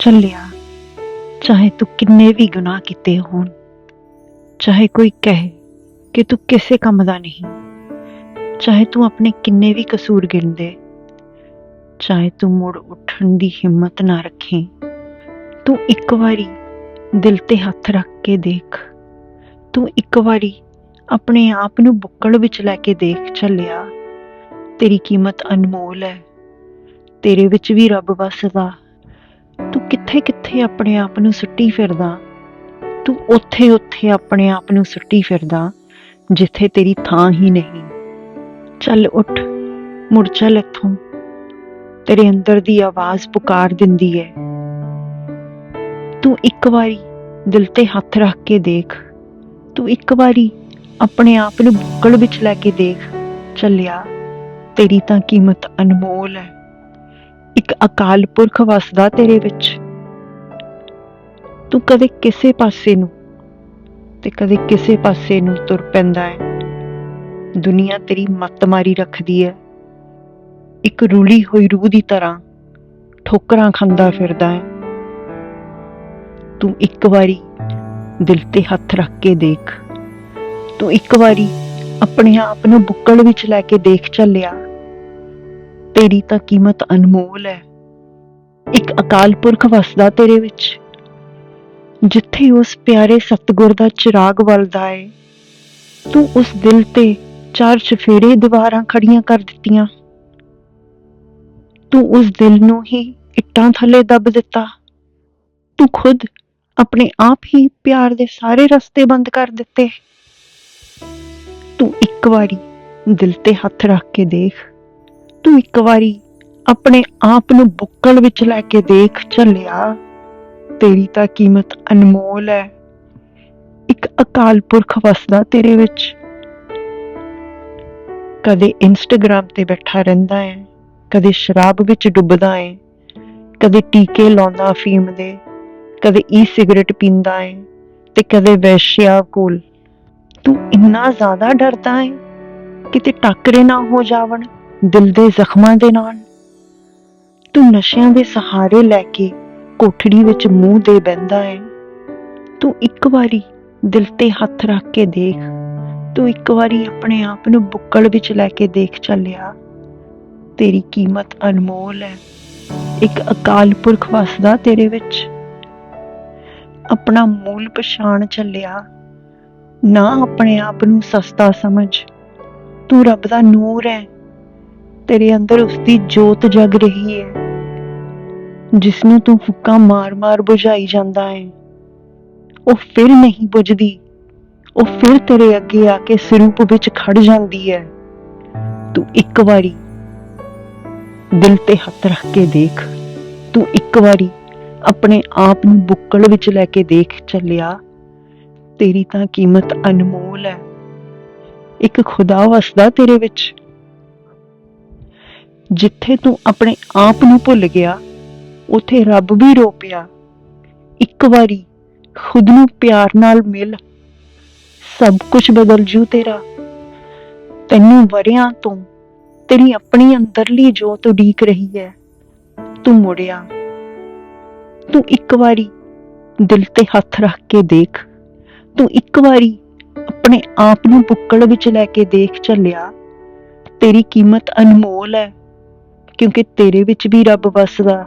ਚੱਲਿਆ। ਚਾਹੇ ਤੂੰ ਕਿੰਨੇ ਵੀ ਗੁਨਾਹ ਕੀਤੇ ਹੋਣ, ਚਾਹੇ ਕੋਈ ਕਹੇ ਕਿ ਤੂੰ ਕਿਸੇ ਕੰਮ ਦਾ ਨਹੀਂ, ਚਾਹੇ ਤੂੰ ਆਪਣੇ ਕਿੰਨੇ ਵੀ ਕਸੂਰ ਗਿਣਦੇ, ਚਾਹੇ ਤੂੰ ਮੁੜ ਉੱਠਣ ਦੀ ਹਿੰਮਤ ਨਾ ਰੱਖੇ, ਤੂੰ ਇੱਕ ਵਾਰੀ ਦਿਲ ਤੇ ਹੱਥ ਰੱਖ ਕੇ ਦੇਖ, ਤੂੰ ਇੱਕ ਵਾਰੀ ਆਪਣੇ ਆਪ ਨੂੰ ਬੁੱਕਲ ਵਿੱਚ ਲੈ ਕੇ ਦੇਖ ਚੱਲਿਆ, ਤੇਰੀ ਕੀਮਤ ਅਨਮੋਲ ਹੈ, ਤੇਰੇ ਵਿੱਚ ਵੀ ਰੱਬ ਵਸਦਾ ਤੂੰ ਕਿੱਥੇ ਕਿੱਥੇ ਆਪਣੇ ਆਪ ਨੂੰ ਸੁੱਟੀ ਫਿਰਦਾ? ਤੂੰ ਉੱਥੇ ਉੱਥੇ ਆਪਣੇ ਆਪ ਨੂੰ ਸੁੱਟੀ ਫਿਰਦਾ, ਜਿੱਥੇ ਤੇਰੀ ਥਾਂ ਹੀ ਨਹੀਂ। ਚੱਲ ਉੱਠ, ਮੁੜ ਚੱਲ ਇੱਥੋਂ। ਤੇਰੇ ਅੰਦਰ ਦੀ ਆਵਾਜ਼ ਪੁਕਾਰ ਦਿੰਦੀ ਹੈ ਤੂੰ ਇੱਕ ਵਾਰੀ ਦਿਲ ਤੇ ਹੱਥ ਰੱਖ ਕੇ ਦੇਖ। ਤੂੰ ਇੱਕ ਵਾਰੀ ਆਪਣੇ ਆਪ ਨੂੰ ਬੁੱਕਲ ਵਿੱਚ ਲੈ ਕੇ ਦੇਖ। ਚੱਲਿਆ, ਤੇਰੀ ਤਾਂ ਕੀਮਤ ਅਨਮੋਲ ਹੈ ਇੱਕ ਅਕਾਲ ਪੁਰਖ ਵਸਦਾ ਤੇਰੇ ਵਿੱਚ। ਤੂੰ ਕਦੇ ਕਿਸੇ ਪਾਸੇ ਨੂੰ ਤੇ ਕਦੇ ਕਿਸੇ ਪਾਸੇ ਨੂੰ ਤੁਰ ਪੈਂਦਾ ਹੈ। ਦੁਨੀਆ ਤੇਰੀ ਮੱਤ ਮਾਰੀ ਰੱਖਦੀ ਹੈ। ਇੱਕ ਰੂਲੀ ਹੋਈ ਰੂਹ ਦੀ ਤਰ੍ਹਾਂ ਠੋਕਰਾਂ ਖਾਂਦਾ ਫਿਰਦਾ ਹੈ। ਤੂੰ ਇੱਕ ਵਾਰੀ ਦਿਲ ਤੇ ਹੱਥ ਰੱਖ ਕੇ ਦੇਖ। ਤੂੰ ਇੱਕ ਵਾਰੀ ਆਪਣੇ ਆਪ ਨੂੰ ਬੁੱਕਲ ਵਿੱਚ ਲੈ ਕੇ ਦੇਖ ਚੱਲਿਆ। ਤੇਰੀ ਤਾਂ ਕੀਮਤ ਅਨਮੋਲ ਹੈ। ਇੱਕ ਅਕਾਲ ਪੁਰਖ ਵਸਦਾ ਤੇਰੇ ਵਿੱਚ। ਜਿੱਥੇ ਉਸ ਪਿਆਰੇ ਸਤਿਗੁਰ ਦਾ ਚਿਰਾਗ ਵਲਦਾ ਏ, ਤੂੰ ਉਸ ਦਿਲ ਤੇ ਚਾਰ ਚਫੇਰੇ ਦੀਵਾਰਾਂ ਖੜੀਆਂ ਕਰ ਦਿੱਤੀਆਂ। ਤੂੰ ਉਸ ਦਿਲ ਨੂੰ ਹੀ ਇੱਟਾਂ ਥੱਲੇ ਦੱਬ ਦਿੱਤਾ। ਤੂੰ ਖੁਦ ਆਪਣੇ ਆਪ ਹੀ ਪਿਆਰ ਦੇ ਸਾਰੇ ਰਸਤੇ ਬੰਦ ਕਰ ਦਿੱਤੇ। ਤੂੰ ਇੱਕ ਵਾਰੀ ਦਿਲ ਤੇ ਹੱਥ ਰੱਖ ਕੇ ਦੇਖ। ਤੂੰ ਇੱਕ ਵਾਰੀ ਆਪਣੇ ਆਪ ਨੂੰ ਬੁੱਕਲ ਵਿੱਚ ਲੈ ਕੇ ਦੇਖ ਚੱਲਿਆ। ਤੇਰੀ ਤਾਂ ਕੀਮਤ ਅਨਮੋਲ ਹੈ। ਇੱਕ ਅਕਾਲ ਪੁਰਖ ਵਸਦਾ ਤੇਰੇ ਵਿੱਚ। ਕਦੇ ਇੰਸਟਾਗ੍ਰam ਤੇ ਬੈਠਾ ਰਹਿੰਦਾ ਹੈ, ਕਦੇ ਸ਼ਰਾਬ ਵਿੱਚ ਡੁੱਬਦਾ ਹੈ, ਕਦੇ ਟੀਕੇ ਲਾਉਂਦਾ ਫੀਮ ਦੇ, ਕਦੇ ਈ ਸਿਗਰਟ ਪੀਂਦਾ ਹੈ ਤੇ ਕਦੇ ਵੈਸ਼ਿਆ ਕੋਲ। ਤੂੰ ਇੰਨਾ ਜ਼ਿਆਦਾ ਡਰਦਾ ਹੈ, ਕਿਤੇ ਟੱਕਰੇ ਨਾ ਹੋ ਜਾਵਣ। ਦਿਲ ਦੇ ਜ਼ਖਮਾਂ ਦੇ ਨਾਲ। ਤੂੰ ਨਸ਼ਿਆਂ ਦੇ ਸਹਾਰੇ ਲੈ ਕੇ ਕੋਠੜੀ ਵਿੱਚ ਮੂੰਹ ਦੇ ਬਹਿੰਦਾ ਹੈ ਤੂੰ ਇੱਕ ਵਾਰੀ ਦਿਲ ਤੇ ਹੱਥ ਰੱਖ ਕੇ ਦੇਖ। ਤੂੰ ਇੱਕ ਵਾਰੀ ਆਪਣੇ ਆਪ ਨੂੰ ਬੁੱਕਲ ਵਿੱਚ ਲੈ ਕੇ ਦੇਖ ਚੱਲਿਆ। ਤੇਰੀ ਕੀਮਤ ਅਨਮੋਲ ਹੈ। ਇੱਕ ਅਕਾਲ ਪੁਰਖ ਵਸਦਾ ਤੇਰੇ ਵਿੱਚ। ਆਪਣਾ ਮੂਲ ਪਛਾਣ ਚੱਲਿਆ। ਨਾ ਆਪਣੇ ਆਪ ਨੂੰ ਸਸਤਾ ਸਮਝ। ਤੂੰ ਰੱਬ ਦਾ ਨੂਰ ਹੈ। ਤੇਰੇ ਅੰਦਰ ਉਸ ਦੀ ਜੋਤ ਜਗ ਰਹੀ ਹੈ ਜਿਸ ਨੂੰ ਤੂੰ ਫੁੱਕਾ ਮਾਰ-ਮਾਰ ਬੁਝਾਈ ਜਾਂਦਾ ਹੈ। ਉਹ ਫਿਰ ਨਹੀਂ ਬੁਝਦੀ, ਉਹ ਫਿਰ ਤੇਰੇ ਅੱਗੇ ਆ ਕੇ ਸਰੂਪ ਵਿੱਚ ਖੜ ਜਾਂਦੀ ਹੈ। ਤੂੰ ਇੱਕ ਵਾਰੀ ਦਿਲ ਤੇ ਹੱਥ ਰੱਖ ਕੇ ਦੇਖ, ਤੂੰ ਇੱਕ ਵਾਰੀ ਆਪਣੇ ਆਪ ਨੂੰ ਬੁੱਕਲ ਵਿੱਚ ਲੈ ਕੇ ਦੇਖ ਚੱਲਿਆ, ਤੇਰੀ ਤਾਂ ਕੀਮਤ ਅਨਮੋਲ ਹੈ। ਇੱਕ ਖੁਦਾ ਵਸਦਾ ਤੇਰੇ ਵਿੱਚ ਜਿੱਥੇ ਤੂੰ ਆਪਣੇ ਆਪ ਨੂੰ ਭੁੱਲ ਗਿਆ, ਉਥੇ ਰੱਬ ਵੀ ਰੋ ਪਿਆ। ਇੱਕ ਵਾਰੀ ਖੁਦ ਨੂੰ ਪਿਆਰ ਨਾਲ ਮਿਲ, ਸਭ ਕੁਝ ਬਦਲ ਜੂ ਤੇਰਾ। ਤੈਨੂੰ ਵਰਿਆਂ ਤੋਂ ਤੇਰੀ ਆਪਣੀ ਅੰਦਰਲੀ ਜੋਤ ਉਡੀਕ ਰਹੀ ਹੈ। ਤੂੰ ਮੁੜਿਆ। ਤੂੰ ਇੱਕ ਵਾਰੀ ਦਿਲ ਤੇ ਹੱਥ ਰੱਖ ਕੇ ਦੇਖ। ਤੂੰ ਇੱਕ ਵਾਰੀ ਆਪਣੇ ਆਪ ਨੂੰ ਬੁੱਕਲ ਵਿੱਚ ਲੈ ਕੇ ਦੇਖ ਚੱਲਿਆ। ਤੇਰੀ ਕੀਮਤ ਅਨਮੋਲ ਹੈ। ਕਿਉਂਕਿ ਤੇਰੇ ਵਿੱਚ ਵੀ ਰੱਬ ਵੱਸਦਾ।